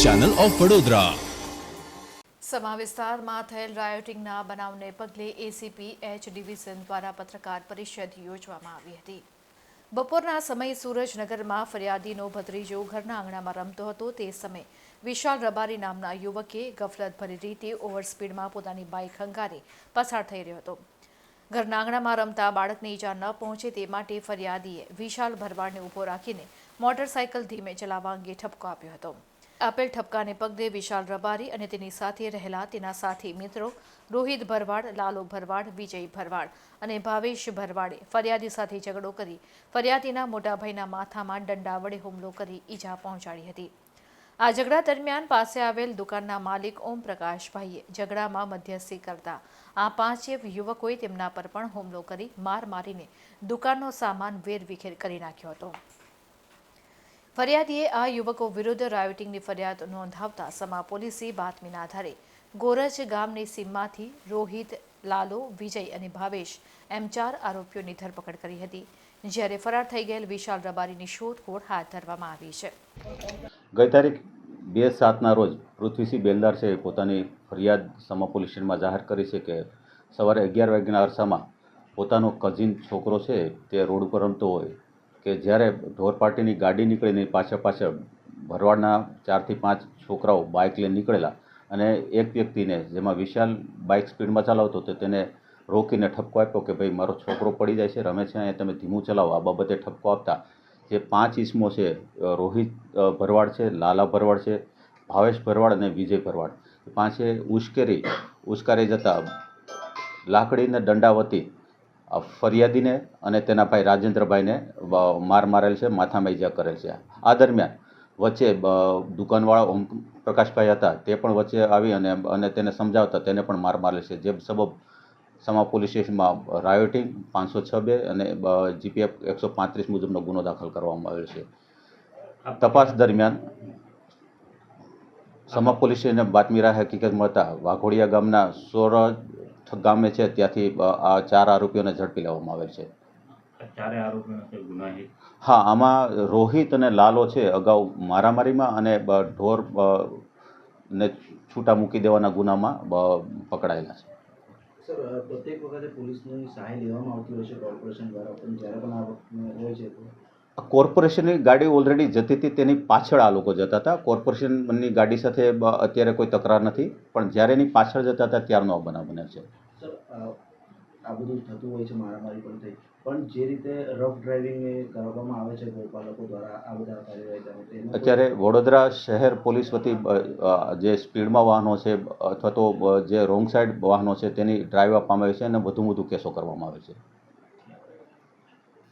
Channel of Vadodara. Sama વિસ્તારમાં થયેલ રાયોટિંગના બનાવને પગલે એસીપી એચ ડિવિઝન દ્વારા પત્રકાર પરિષદ યોજવામાં આવી હતી. બપોરના સમયે સૂરજનગરમાં ફરિયાદીનો ભત્રીજો ઘરના આંગણામાં રમતો હતો. તે સમયે વિશાલ રબારી નામના યુવકે ગફલતભરી રીતે ઓવરસ્પીડમાં પોતાની બાઇક હંકારી પસાર થઈ રહ્યો હતો. ઘરના આંગણામાં રમતા બાળકને ઈજા ન પહોંચે તે માટે ફરિયાદીએ વિશાલ ભરવાડને ઊભો રાખીને મોટરસાયકલ ધીમે ચલાવવા અંગે ઠપકો આપ્યો હતો. આપેલ ઠપકાને પગલે વિશાલ રબારી અને તેની સાથે રહેલા તેના સાથી મિત્રો રોહિત ભરવાડ, લાલો ભરવાડ, વિજય ભરવાડ અને ભાવેશ ભરવાડે ફરિયાદી સાથે ઝઘડો કરી ફરિયાદીના મોટાભાઈના માથામાં દંડા વડે હુમલો કરી ઈજા પહોંચાડી હતી. આ ઝઘડા દરમિયાન પાસે આવેલ દુકાનના માલિક ઓમ પ્રકાશભાઈએ ઝઘડામાં મધ્યસ્થી કરતા આ પાંચે યુવકોએ તેમના પર પણ હુમલો કરી માર મારીને દુકાનનો સામાન વેરવિખેર કરી નાખ્યો હતો. ફરિયાદીએ આ યુવકો વિરુદ્ધ રાયોટિંગની ફરિયાદ નોંધાવતા સમા પોલીસે બાતમીના આધારે ગોરજ ગામની સીમમાંથી રોહિત, લાલો, વિજય અને ભાવેશ એમ ચાર આરોપીઓની ધરપકડ કરી હતી, જ્યારે ફરાર થઈ ગયેલ વિશાલ રબારીની શોધખોળ હાથ ધરવામાં આવી છે. ગઈ તારીખ બે સાતના રોજ પૃથ્વીસિંહ બેલદાર છે પોતાની ફરિયાદ સમા પોલીસ સ્ટેશનમાં જાહેર કરી છે કે સવારે અગિયાર વાગ્યાના અરસામાં પોતાનો કઝિન છોકરો છે તે રોડ ઉપર રમતો હોય કે જ્યારે ઢોર પાર્ટીની ગાડી નીકળીને પાછળ પાછળ ભરવાડના ચારથી પાંચ છોકરાઓ બાઇક લઈને નીકળેલા અને એક વ્યક્તિને જેમાં વિશાલ બાઇક સ્પીડમાં ચલાવતો તો તેને રોકીને ઠપકો આપ્યો કે ભાઈ, મારો છોકરો પડી જાય છે, રમે છે, અહીંયા તમે ધીમું ચલાવો. આ બાબતે ઠપકો આપતા જે પાંચ ઈસમો છે રોહિત ભરવાડ છે, લાલા ભરવાડ છે, ભાવેશ ભરવાડ અને વિજય ભરવાડ. પાંચે ઉશ્કેરી, ઉશ્કારી જતા લાકડીને દંડાવતી ફરિયાદીને અને તેના ભાઈ રાજેન્દ્રભાઈને માર મારેલ છે, માથામાં ઈજા કરેલ છે. આ દરમિયાન વચ્ચે દુકાનવાળા ઓમ પ્રકાશભાઈ હતા, તે પણ વચ્ચે આવી અને અને તેને સમજાવતા તેને પણ માર મારેલ છે. જે સબબ સમા પોલીસ સ્ટેશનમાં રાયોટિંગ પાંચસો છ બે અને જીપીએફ એકસો પાંત્રીસ મુજબનો ગુનો દાખલ કરવામાં આવ્યો છે. તપાસ દરમિયાન સમા પોલીસ સ્ટેશનને બાતમી રાહ હકીકત મળતા વાઘોડિયા ગામના સોરઠ ગામે છે ત્યાંથી આ ચાર આરોપીઓને ઝડપી લેવામાં આવેલ છે. હા આમાં રોહિત અને લાલો છે અગાઉ મારામારીમાં અને ઢોર ને છૂટા મૂકી દેવાના ગુનામાં પકડાયેલા છે. સર પ્રત્યેક વખતે પોલીસની સહાય લેવામાં આવતી હોય છે કોર્પોરેશન દ્વારા પણ જ્યારે પણ આ હોય છે તો? કોર્પોરેશનની ગાડી ઓલરેડી જતી હતી તેની પાછળ આ લોકો જતા હતા. કોર્પોરેશનની ગાડી સાથે અત્યારે કોઈ તકરાર નથી પણ જ્યારે એની પાછળ જતા હતા ત્યારનો આ બનાવ બન્યો છે. આ બધું થતું હોય છે, મારામારી પણ થઈ. પણ જે રીતે રફ ડ્રાઇવિંગ એ કરવામાં આવે છે, ગોપાલકો દ્વારા, આ બધા કાર્યવાહી અત્યારે વડોદરા શહેર પોલીસ વતી જે સ્પીડમાં વાહનો છે, અથવા તો જે રોંગ સાઈડ વાહનો છે, તેની ડ્રાઈવ આપવામાં આવે છે અને વધુ વધુ કેસો કરવામાં આવે છે.